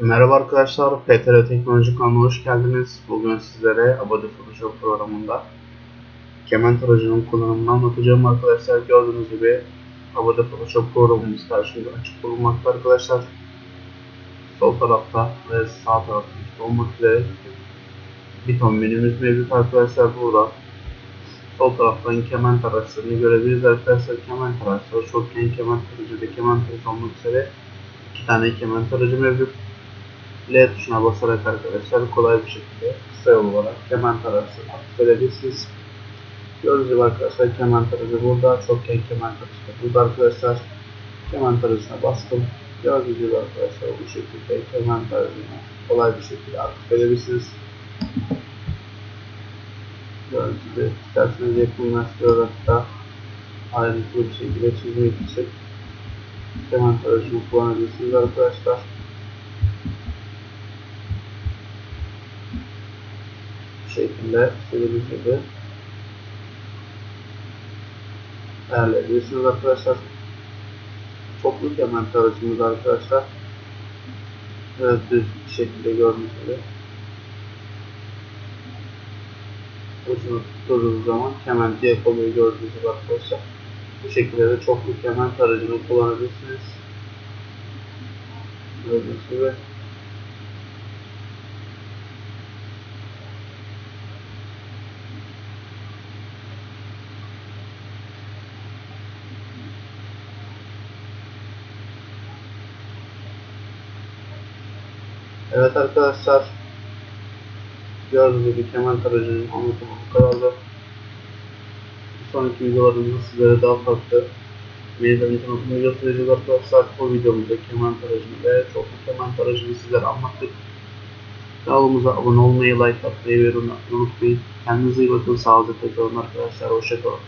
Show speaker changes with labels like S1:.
S1: Merhaba arkadaşlar, PTR Teknoloji kanalına hoş geldiniz. Bugün sizlere Abode Photoshop programında kemen aracının kullanımını anlatacağım arkadaşlar. Gördüğünüz gibi Abode Photoshop programımız karşımda açık bulunmakta arkadaşlar. Sol tarafta ve sağ tarafta olmak üzere bir ton menümüz mevcut arkadaşlar burada. Sol taraftan kemen araçlarını görebiliriz arkadaşlar. Kemen araçları çokgen kemen tarayıcı ve kemen tarayıcı olmak üzere iki tane kemen tarayıcı mevcut. L tuşuna basarak arkadaşlar kolay bir şekilde kısa yol olarak keman tarafını aktif edebilirsiniz. Gördüğünüz gibi arkadaşlar keman tarafı burada, çokgen keman tarafı da burada arkadaşlar. Keman tarafına bastım. Gördüğünüz gibi arkadaşlar bu şekilde keman tarafını kolay bir şekilde aktif edebilirsiniz. Gördüğünüz gibi isterseniz yakınlaştırarak da ayrıntılı bir şekilde çizmek için keman tarafını kullanabilirsiniz arkadaşlar. Bu şekilde istediğiniz gibi ayarlayabilirsiniz arkadaşlar. Çoklu kemer aracımız arkadaşlar. Evet düz bir şekilde gördüğünüz gibi. Ucunu tutturduğunuz zaman kemer diye oluyor gördüğünüz gibi arkadaşlar. Bu şekilde de çoklu kemer aracını kullanabilirsiniz. Gördüğünüz gibi. Evet arkadaşlar gördüğünüz gibi kemal tarayıcının anlatımı bu kadardı. Bir sonraki videolarımızda sizlere daha farklı Meydan tanıtım videosu vereceğiz arkadaşlar. Bu videomuzda keman tarayıcını ve çoklu keman tarayıcını sizlere anlattık. Kanalımıza abone olmayı, like atmayı ve yorum unutmayın. Kendinize iyi bakın. Sağlıcakla kalın arkadaşlar. Hoşçakalın.